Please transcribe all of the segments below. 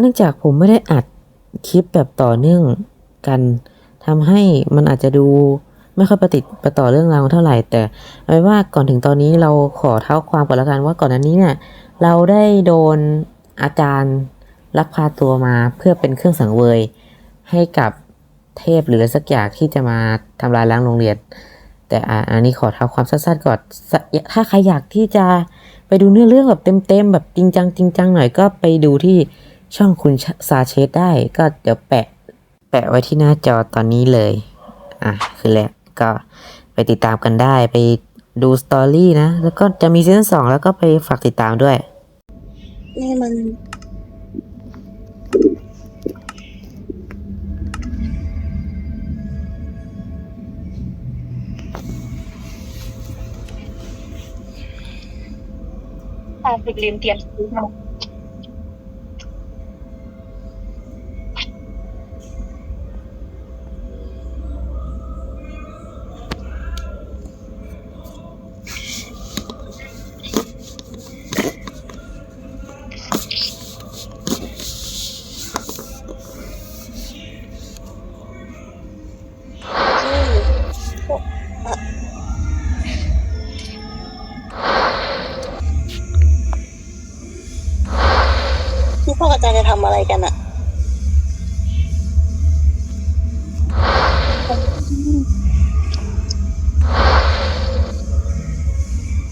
เนื่องจากผมไม่ได้อัดคลิปแบบต่อเนื่องกันทำให้มันอาจจะดูไม่ค่อยประติดประต่อเรื่องราวเท่าไหร่ แต่เอาไว้ว่าก่อนถึงตอนนี้เราขอเท้าความก่อนละกันว่าก่อนหน้านี้เนี่ยเราได้โดนอาจารย์ลักพาตัวมาเพื่อเป็นเครื่องสังเวย ให้กับเทพหรือสักอย่างที่จะมาทำลายล้างโรงเรียน แต่อันนี้ขอเท้าความสั้นๆก่อนถ้าใครอยากที่จะไปดูเนื้อเรื่องแบบเต็มๆแบบจริงจังจริงจังหน่อยก็ไปดูที่ ช่องคุณซาเชสได้ก็เดี๋ยวแปะ แปะไว้ที่หน้าจอตอนนี้เลย อะ คือแหละก็ไปติดตามกันได้ไปดูสตอรี่นะ แล้วก็จะมีซีซั่นสองแล้วก็ไปฝากติดตามด้วยนี่มันตามติดลืมเตรียมซื้อมา จารย์จะทำอะไรกันอะ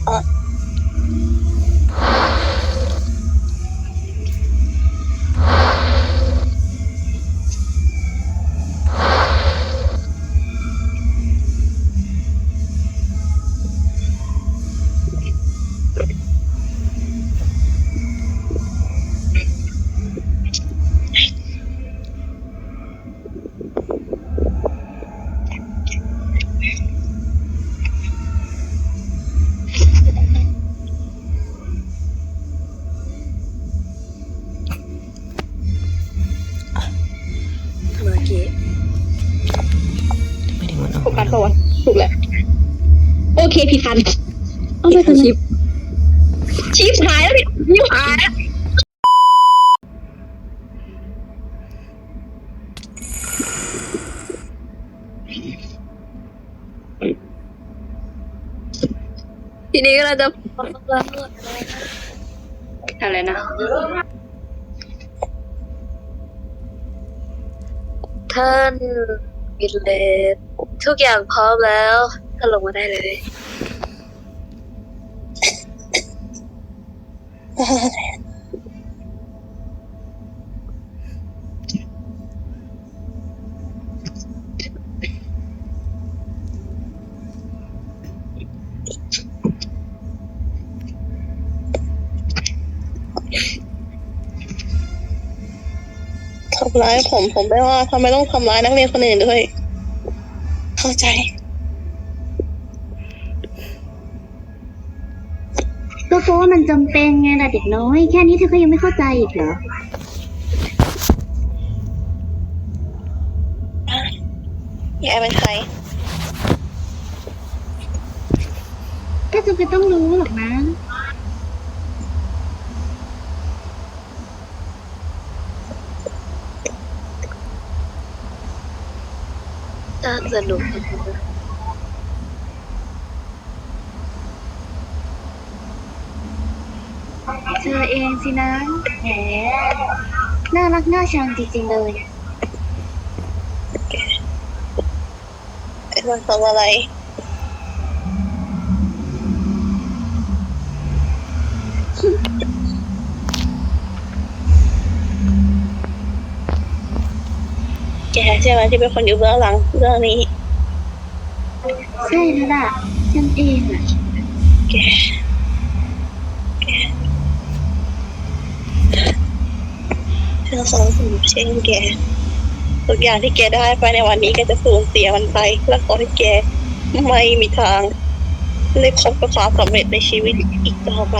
อะ ทีนี้ก็เราจะอะไรนะ ท่านวินเลสทุกอย่างพร้อมแล้วท่านลงมาได้เลย ร้ายผมผมไม่ว่าทำไมต้องทำร้ายนักเรียนคนอื่นด้วย เข้าใจ ก็เพราะว่ามันจำเป็นไงล่ะเด็กน้อย แค่นี้เธอก็ยังไม่เข้าใจอีกเหรอแกเป็นใครถ้าจำเป็นต้องรู้หรอกนะ น่าสนุกเธอเองสินะแหมน่ารักน่าชังจริงๆเลยไอ้มันทำอะไร แก ใช่ไหมที่เป็นคนอยู่เบื้องหลังเรื่องนี้ใช่แล้วล่ะฉันเองอะแกแกเธอสองคนเช่นแกทุกอย่างที่แกได้ไปในวันนี้ก็จะสูญเสียมันไปแล้วขอให้แกไม่มีทางได้พบกับความสำเร็จในชีวิตอีกต่อไป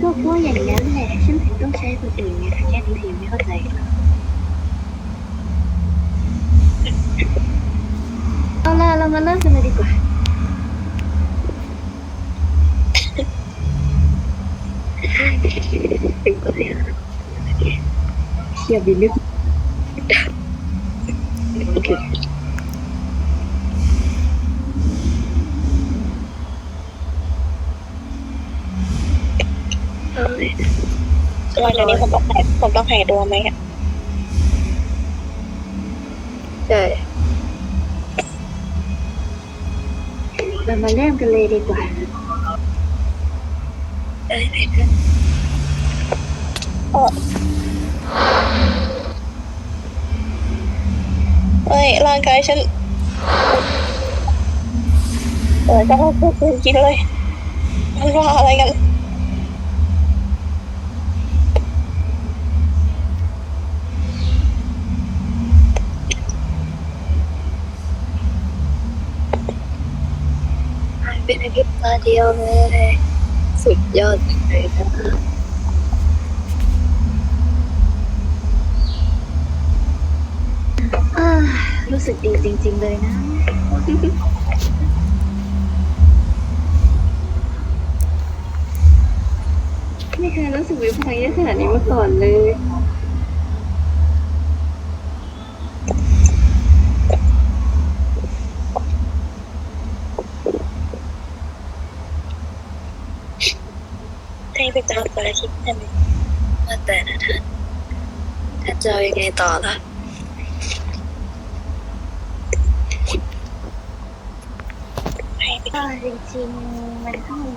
ก็เพราะอย่างนั้นแหละฉันถึงต้องใช้คนอื่นไงถ้าแค่นี้เธอยังไม่เข้าใจ เอาล่ะเรามาเริ่มกันเลยดีกว่าแถึงก็เลยเชียบินนึกหลังจากนี้ผมต้องหายผมต้องหายตัวไหมอะใช่ เรามาเริ่มกันเลยดีกว่าเอ้ยร่างกายฉันเออจะให้พูดคืนกินเลยมันว่าอะไรกัน หายไปในพริบตาเดียวเลย สุดยอดเลยนะรู้สึกดีจริง ๆ เลยนะ ไม่เคยรู้สึกมีพลังเยอะขนาดนี้มาก่อนเลย ให้ไปตามปลาทิพย์ได้ไหม ว่าแต่นะท่านท่าน จะเอายังไงต่อล่ะให้ไปก็จริงๆมันก็มี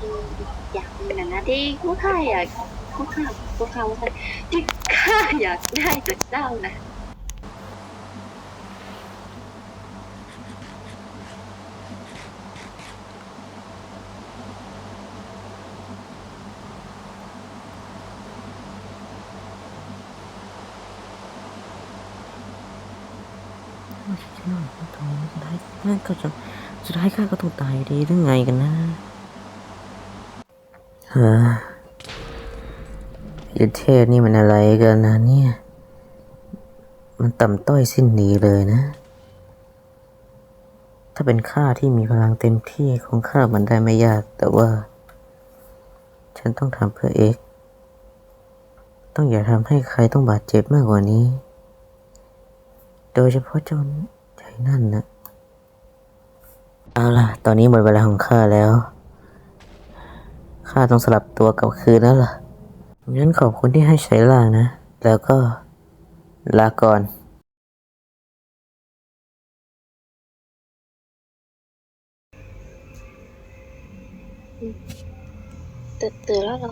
อย่างหนึงนะนะที่ผู้ค่าอยากพวกข้าผู้เขาที่ข้าอยากได้จากเจ้านะ สุดท้าย ข้าก็จะสุดท้ายข้าก็ต้องตายดีหรือไงกันนะฮะยเทพนี่มันอะไรกันนะเนี่ย มันต่ำต้อยสิ้นดีเลยนะ ถ้าเป็นข้าที่มีพลังเต็มที่ของข้ามันได้ไม่ยาก แต่ว่า ฉันต้องทำเพื่อเอกต้องอย่าทำให้ใครต้องบาดเจ็บมากกว่านี้ โดยเฉพาะเจ้าใจนั่นนะ เอาล่ะ ตอนนี้หมดเวลาของข้าแล้ว ข้าต้องสลับตัวกลับคืนแล้วล่ะ งั้นขอบคุณที่ให้ใช้ล่างนะ แล้วก็ลาก่อนตื่นตื่นแล้วเหรอ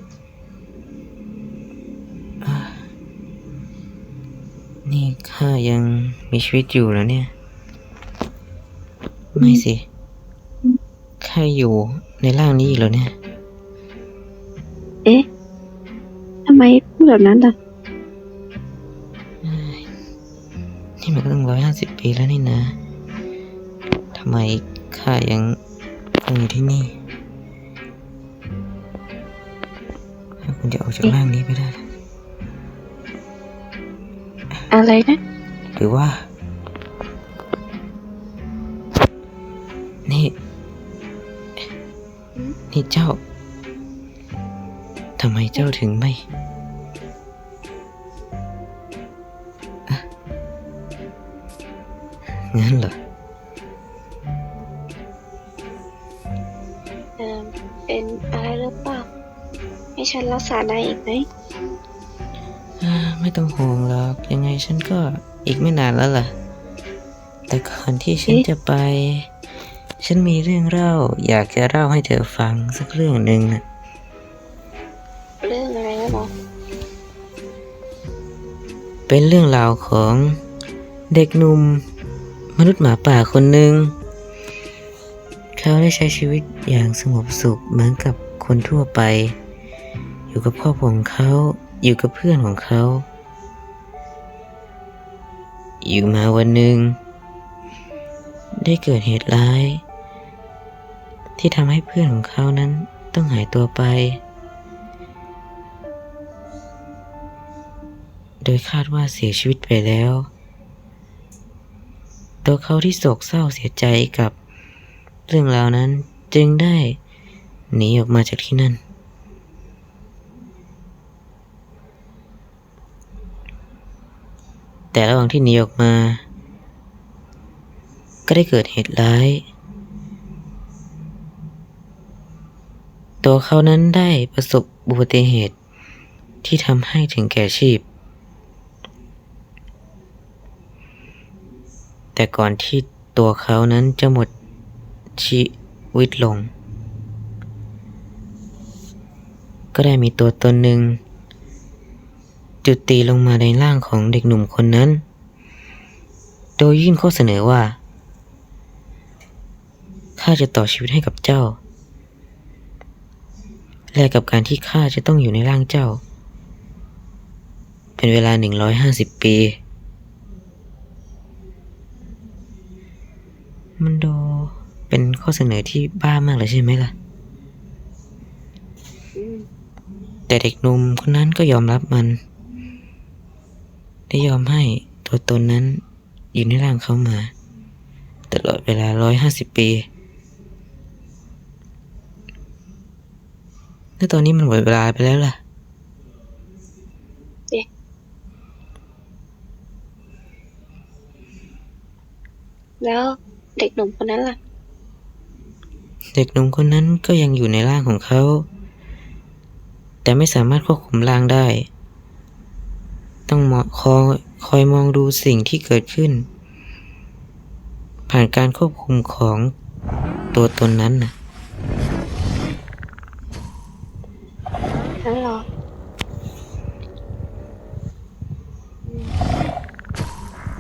นี่ข้ายังมีชีวิตอยู่แล้วเนี่ย ไม่สิ ข้าอยู่ในร่างนี้อีกแล้วเนี่ย เอ๊ะทำไมพูดแบบนั้นล่ะ นี่มันก็ตั้งร้อยห้าสิบปีแล้วนี่นะทำไมข้ายังคงอยู่ที่นี่ถ้าคุณจะออกจากร่างนี้ไปได้ล่ะอะไรนะ หรือว่า นี่เจ้า ทำไมเจ้าถึงไม่อะงั้นเหรอเออเป็นอะไรหรือเปล่า ให้ฉันรักษานายอีกไหมอ่าไม่ต้องห่วงหรอก ยังไงฉันก็อีกไม่นานแล้วล่ะ แต่ก่อนที่ฉันเอ๊ะจะไป ฉันมีเรื่องเล่า อยากจะเล่าให้เธอฟังสักเรื่องหนึ่งนะเรื่องอะไรนะหรอเป็นเรื่องราวของเด็กหนุ่มมนุษย์หมาป่าคนหนึ่ง เขาได้ใช้ชีวิตอย่างสงบสุขเหมือนกับคนทั่วไป อยู่กับครอบครัวของเขาอยู่กับเพื่อนของเขา อยู่มาวันหนึ่งได้เกิดเหตุร้าย ที่ทำให้เพื่อนของเขานั้นต้องหายตัวไป โดยคาดว่าเสียชีวิตไปแล้ว ตัวเขาที่โศกเศร้าเสียใจกับเรื่องราวนั้นจึงได้หนีออกมาจากที่นั่น แต่ระหว่างที่หนีออกมา ก็ได้เกิดเหตุร้าย ตัวเขานั้นได้ประสบอุบัติเหตุที่ทำให้ถึงแก่ชีพ แต่ก่อนที่ตัวเขานั้นจะหมดชีวิตลง ก็ได้มีตัวตนหนึ่ง จุดตีลงมาในร่างของเด็กหนุ่มคนนั้น โดยยื่นข้อเสนอว่า ข้าจะต่อชีวิตให้กับเจ้า แลกกับการที่ข้าจะต้องอยู่ในร่างเจ้า เป็นเวลาหนึ่งร้อยห้าสิบปี มันดูเป็นข้อเสนอที่บ้ามากเลยใช่ไหมล่ะ แต่เด็กหนุ่มคนนั้นก็ยอมรับมัน ได้ยอมให้ตัวตนนั้นอยู่ในร่างเขามา ตลอดเวลาร้อยห้าสิบปี แล้วตอนนี้มันหมดเวลาไปแล้วล่ะแล้วเด็กหนุ่มคนนั้นล่ะ เด็กหนุ่มคนนั้นก็ยังอยู่ในร่างของเขา แต่ไม่สามารถควบคุมร่างได้ ต้องมองคอยคอยมองดูสิ่งที่เกิดขึ้น ผ่านการควบคุมของตัวตนนั้นนะ นั้นเหรอ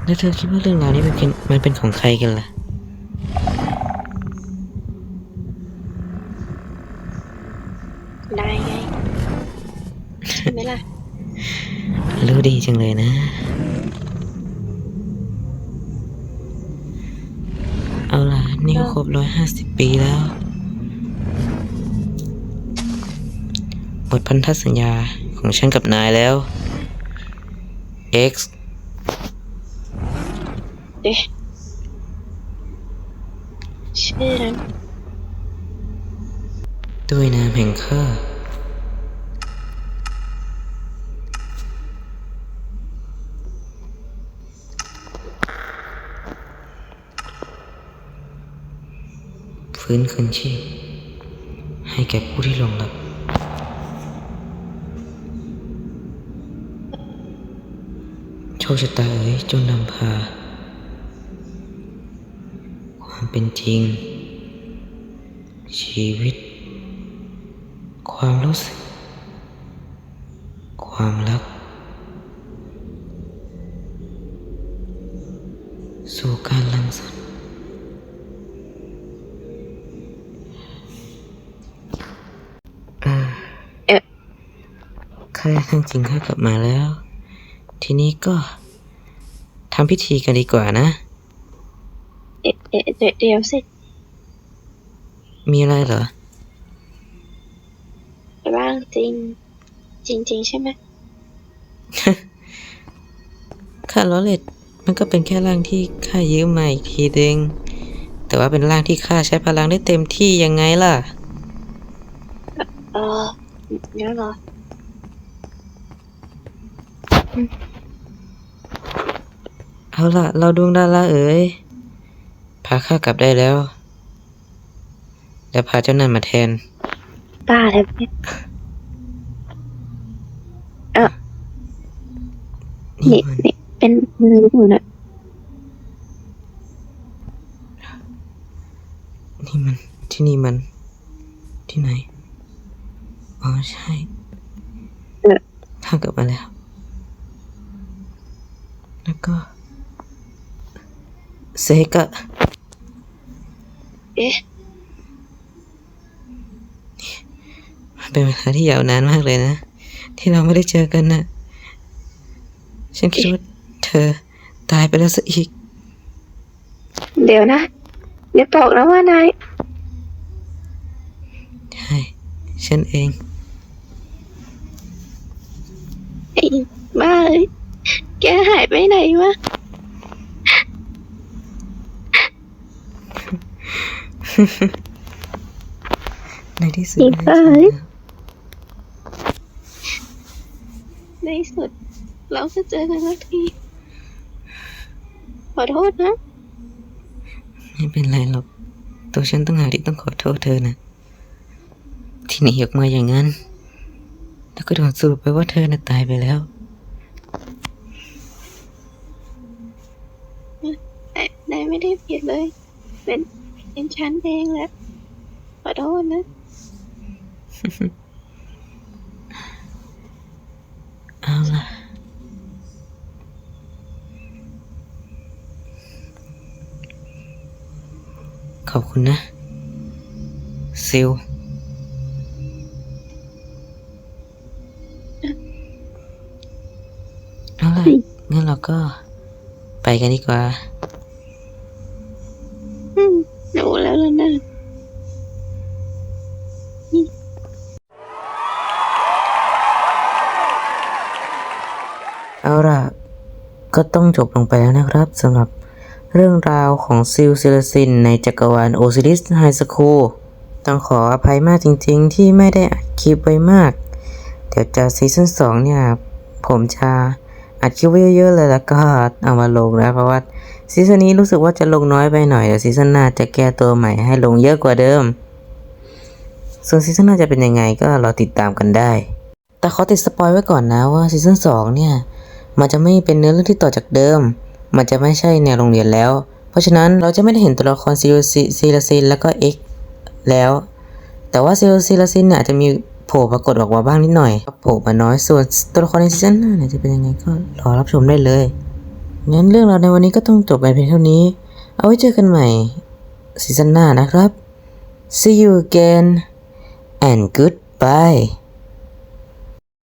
แล้วเธอคิดว่าเรื่องราวนี้มันเป็นมันเป็นของใครกันล่ะนายไงใช่ไหมล่ะ รู้ดีจังเลยนะ เอาล่ะ นี่ก็ครบร้อยห้าสิบปีแล้วหมดพันธสัญญาของฉันกับนายแล้ว X เอ๊ะชื่อนั้นด้วยนามแห่งข้าฟื้นคืนชีพ ให้แก่ผู้ที่หลงหลับโชคชะตาเอ๋ยจงนำพา เป็นจริง ชีวิต ความรู้สึก ความรัก สู่การลังสรรค์อ่าเอ๊ะข้าทั้งจริงข้ากลับมาแล้ว ทีนี้ก็ทำพิธีกันดีกว่านะ เอ๊ะเอ๊ะเดี๋ยวเดี๋ยวสิมีอะไรเหรอ ร่างจริง จริง ๆ ใช่ไหมข้าล้อเล่นมันก็เป็นแค่ร่างที่ข้ายืมมาอีกทีเดงแต่ว่าเป็นร่างที่ข้าใช้พลังได้เต็มที่ยังไงล่ะ เอองั้นเหรอเอาล่ะ เราดวงดาราเอ๋ย พาข้ากลับได้แล้ว แล้วพาเจ้านั่นมาแทน ป้าแล้วเนี่ยนี่นี่มันนี่เป็นมือหนูนะนี่มันที่นี่มัน ที่ไหน อ๋อใช่เออข้ากลับมาแล้ว แล้วก็เซกะ เอ๊ะมันเป็นเวลาที่ยาวนานมากเลยนะ ที่เราไม่ได้เจอกันน่ะ ฉันคิดว่าเธอตายไปแล้วซะอีก เดี๋ยวนะอย่าบอกนะว่านายใช่ฉันเองไอ้บ้าเอ้ยแกหายไปไหนวะ ในที่สุดอีกได้เอ้เจอยแล้วในสุด เราก็เจอกันสักทีอโทษนะ ไม่เป็นไรหรอก ตัวฉันต้องหากที่ต้องขอโทษเธอนะ ที่หนีออกมาอย่างนั้น แล้วก็โดนสรุปไปว่าเธอน่ะตายไปแล้วแต่นายไม่ได้ผิดเลย เป็น เป็นฉันเองแหละขอโทษนะ เอาล่ะ ขอบคุณนะ ซิล เอาล่ะ งั้นเราก็ไปกันดีกว่า ก็ต้องจบลงไปแล้วนะครับสำหรับเรื่องราวของซิลซิลซินในจักรวาลโอซิลิสไฮสคูลต้องขออภัยมากจริงๆ ที่ไม่ได้อัดคลิปไว้มาก เดี๋ยวจะซีซั่นสองเนี่ย ผมจะอัดคลิปไว้เยอะๆเลยแล้วก็เอามาลงนะเพราะว่าซีซั่นนี้รู้สึกว่าจะลงน้อยไปหน่อยเดี๋ยวซีซั่นหน้าจะแก้ตัวใหม่ให้ลงเยอะกว่าเดิม ส่วนซีซั่นหน้าจะเป็นยังไงก็รอติดตามกันได้ แต่ขอติดสปอยไว้ก่อนนะว่าซีซั่นสองเนี่ย มันจะไม่เป็นเนื้อเรื่องที่ต่อจากเดิม มันจะไม่ใช่แนวโรงเรียนแล้ว เพราะฉะนั้นเราจะไม่ได้เห็นตัวละครซิลซิซิลาซินแล้วก็เอ็กแล้ว แต่ว่าซิลซิลาซินเนี่ยอาจจะมีโผล่ปรากฏออกมาบ้างนิดหน่อยโผล่มาน้อยส่วนตัวละครในซีซั่นหน้าจะเป็นยังไงก็รอรับชมได้เลยงั้นเรื่องราวในวันนี้ก็ต้องจบไปเพียงเท่านี้ เอาไว้เจอกันใหม่ซีซั่นหน้านะครับ see you again and goodbye